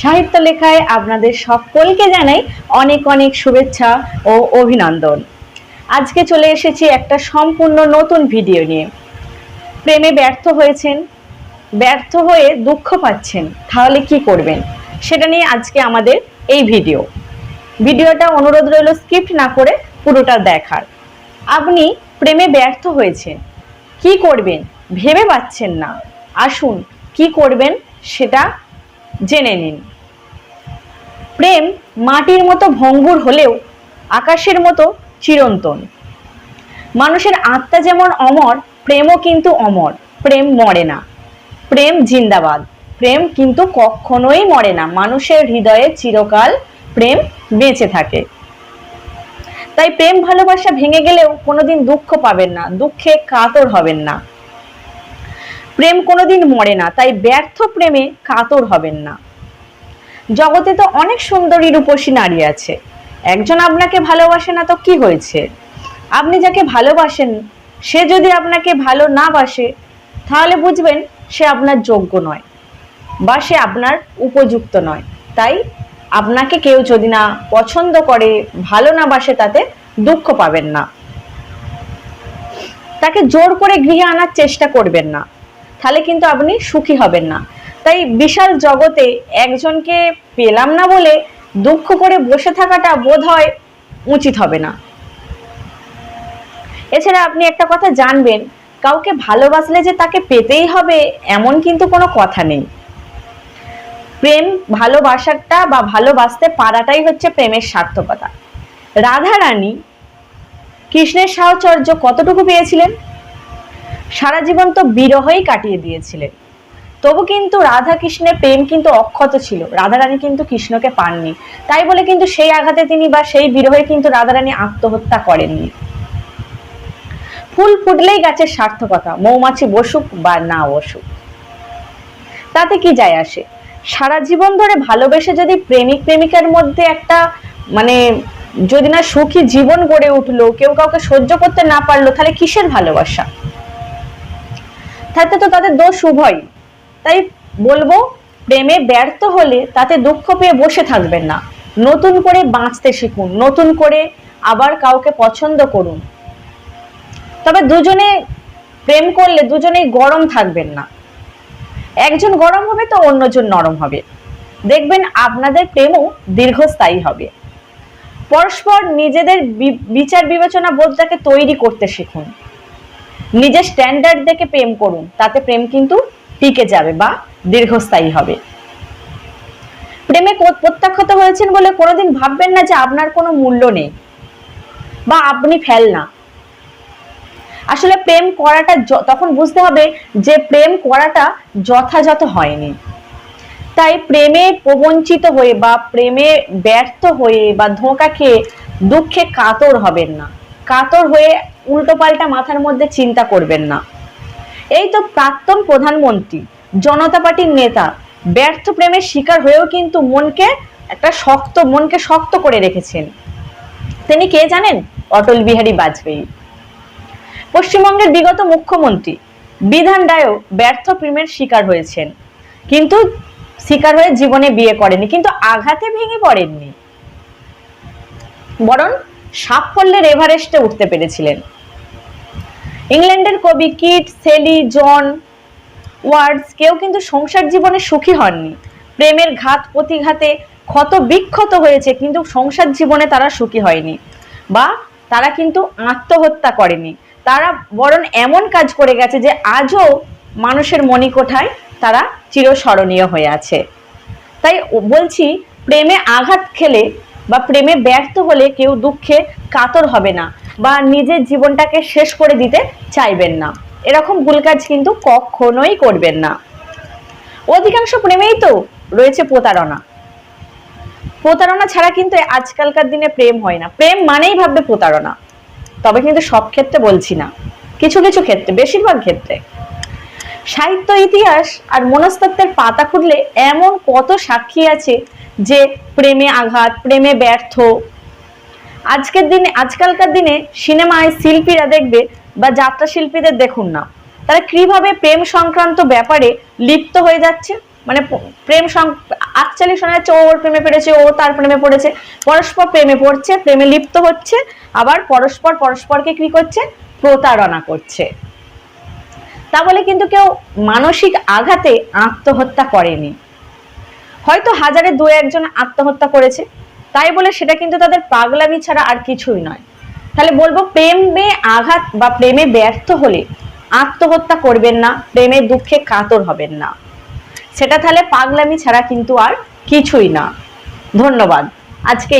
সাহিত্য লেখায় আপনাদের সকলকে জানাই অনেক অনেক শুভেচ্ছা ও অভিনন্দন। আজকে চলে এসেছি একটা সম্পূর্ণ নতুন ভিডিও নিয়ে। প্রেমে ব্যর্থ হয়েছেন, ব্যর্থ হয়ে দুঃখ পাচ্ছেন, তাহলে কি করবেন? সেটা নিয়ে আজকে আমাদের এই ভিডিও। ভিডিওটা অনুরোধ রইল স্কিপ্ট না করে পুরোটা দেখার। আপনি প্রেমে ব্যর্থ হয়েছেন, কি করবেন? ভেবে পাচ্ছেন না। আসুন কি করবেন সেটা জেনে নিন। প্রেম মাটির মতো ভঙ্গুর হলেও আকাশের মতো চিরন্তন। মানুষের আত্মা যেমন অমর, প্রেমও কিন্তু অমর। প্রেম মরে না। প্রেম জিন্দাবাদ। প্রেম কিন্তু কখনোই মরে না। মানুষের হৃদয়ে চিরকাল প্রেম বেঁচে থাকে। তাই প্রেম ভালোবাসা ভেঙে গেলেও কোনোদিন দুঃখ পাবেন না। দুঃখে কাতর হবেন না। প্রেম কোনোদিন মরে না, তাই ব্যর্থ প্রেমে কাতর হবেন না। জগতে তো অনেক সুন্দরী রূপসী নারী আছে। একজন আপনাকে ভালোবাসে না তো কি হয়েছে? আপনি যাকে ভালোবাসেন, সে যদি আপনাকে ভালো না বাসে, তাহলে বুঝবেন সে আপনার যোগ্য নয় বা সে আপনার উপযুক্ত নয়। তাই আপনাকে কেউ যদি না পছন্দ করে, ভালো না বাসে, তাতে দুঃখ পাবেন না। তাকে জোর করে গৃহে আনার চেষ্টা করবেন না। তাহলে কিন্তু আপনি সুখী হবেন না। তাই বিশাল জগতে একজনকে পেলাম না বলে দুঃখ করে বসে থাকাটা বোধ হয় উচিত হবে না। এছাড়া আপনি একটা কথা জানবেন, কাউকে ভালোবাসলে যে তাকে পেতেই হবে এমন কিন্তু কোনো কথা নেই। প্রেম ভালোবাসাটা বা ভালোবাসতে পারাটাই হচ্ছে প্রেমের সার্থকতা। রাধা রানী কৃষ্ণের সাহচর্য কতটুকু পেয়েছিলেন? সারা জীবন তো বিরহই কাটিয়ে দিয়েছিলেন তবু কিন্তু রাধা কৃষ্ণের প্রেম কিন্তু অক্ষত ছিল। রাধারানী কিন্তু কৃষ্ণকে পাননি। তাই বলে কিন্তু সেই আঘাতে তিনি বা সেই বিরহে কিন্তু রাধারানী আত্মহত্যা করেননি। ফুল ফুটলেই গাছের সার্থকতা, মৌমাছি বসুক বা না বসুক। তাতে কি যায় আসে? সারা জীবন ধরে ভালোবেসে যদি প্রেমিক প্রেমিকার মধ্যে একটা মানে যদি না সুখী জীবন গড়ে উঠল, কেউ কাউকে সহ্য করতে না পারল, তাহলে কিসের ভালোবাসা? তাতে তো তাদের দোষ উভয় তাই বলব, প্রেমে ব্যর্থ হলে তাতে দুঃখ পেয়ে বসে থাকবেন না। নতুন করে বাঁচতে শিখুন, নতুন করে আবার কাউকে পছন্দ করুন। তবে দুজনে প্রেম করলে দুজনেই গরম থাকবেন না। একজন গরম হবে তো অন্যজন নরম হবে। দেখবেন আপনাদের প্রেমও দীর্ঘস্থায়ী হবে। পরস্পর নিজেদের বিচার বিবেচনা বোধটাকে তৈরি করতে শিখুন। নিজের স্ট্যান্ডার্ড দেখে প্রেম করুন, তাতে প্রেম কিন্তু টিকে যাবে বা দীর্ঘস্থায়ী হবে। প্রেমে প্রত্যাখ্যাত হয়েছেন বলে কোনোদিন ভাববেন না যে আপনার কোনো মূল্য নেই বা আপনি ফেল না। আসলে প্রেম করাটা তখন বুঝতে হবে যে প্রেম করাটা যথাযথ হয়নি। তাই প্রেমে প্রবঞ্চিত হয়ে বা প্রেমে ব্যর্থ হয়ে বা ধোঁকা খেয়ে দুঃখে কাতর হবেন না। কাতর হয়ে উল্টোপাল্টা মাথার মধ্যে চিন্তা করবেন না। এই তো প্রাক্তন প্রধানমন্ত্রী, জনতা পার্টির নেতা, ব্যর্থ প্রেমের শিকার হয়েও কিন্তু মনকে একটা শক্ত, মনকে শক্ত করে রেখেছেন। তিনি কে জানেন? অটল বিহারী বাজপেয়ী। পশ্চিমবঙ্গের বিগত মুখ্যমন্ত্রী বিধান রায়ও ব্যর্থ প্রেমের শিকার হয়েছেন। কিন্তু শিকার হয়ে জীবনে বিয়ে করেনি কিন্তু আঘাতে ভেঙে পড়েননি। বরং সাফল্যের এভারেস্টে উঠতে পেরেছিলেন। ইংল্যান্ডের কবি কিট, সেলি, জন ওয়ার্ডস কেউ কিন্তু সংসার জীবনে সুখী হননি। প্রেমের ঘাত প্রতিঘাতে ক্ষত বিক্ষত হয়েছে, কিন্তু সংসার জীবনে তারা সুখী হয়নি। বা তারা কিন্তু আত্মহত্যা করেনি। তারা বরং এমন কাজ করে গেছে যে আজও মানুষের মণিকোঠায় তারা চিরস্মরণীয় হয়ে আছে। তাই বলছি, প্রেমে আঘাত খেলে বা প্রেমে ব্যর্থ হলে কেউ দুঃখে কাতর হবে না বা নিজের জীবনটাকে শেষ করে দিতে চাইবেন না। এরকম ভুল কাজ কিন্তু কখনোই করবেন না। অধিকাংশ প্রেমেই তো রয়েছে প্রতারণা। প্রতারণা ছাড়া কিন্তু আজকালকার দিনে প্রেম হয় না। প্রেম মানেই ভাববে প্রতারণা। তবে কিন্তু সব ক্ষেত্রে বলছি না। কিছু কিছু ক্ষেত্রে, বেশিরভাগ ক্ষেত্রে। সাহিত্য, ইতিহাস আর মনস্তত্ত্বের পাতা খুললে এমন কত সাক্ষী আছে যে প্রেমে আঘাত, প্রেমে ব্যর্থ। আজকের দিনে, আজকালকার দিনে সিনেমায় শিল্পীরা দেখবে বা যাত্রা শিল্পীদের দেখুন না। তারা কীভাবে প্রেম সংক্রান্ত ব্যাপারে লিপ্ত হয়ে যাচ্ছে? মানে প্রেম অ্যাকচুয়ালি শোনা যাচ্ছে ওর প্রেমে পড়েছে ও তার প্রেমে পড়েছে। পরস্পর প্রেমে পড়ছে, প্রেমে লিপ্ত হচ্ছে, আবার পরস্পর পরস্পরকে কি করছে? প্রতারণা করছে। তা বলে কিন্তু কেউ মানসিক আঘাতে আত্মহত্যা করেনি। হয়তো হাজারে দু একজন আত্মহত্যা করেছে। তাই বলে সেটা কিন্তু তাদের পাগলামি ছাড়া আর কিছুই নয়। তাহলে বলব, প্রেমে আঘাত বা প্রেমে ব্যর্থ হলে আত্মহত্যা করবেন না, প্রেমে দুঃখে কাতর হবেন না। সেটা তাহলে পাগলামি ছাড়া কিন্তু আর কিছুই না। ধন্যবাদ। আজকে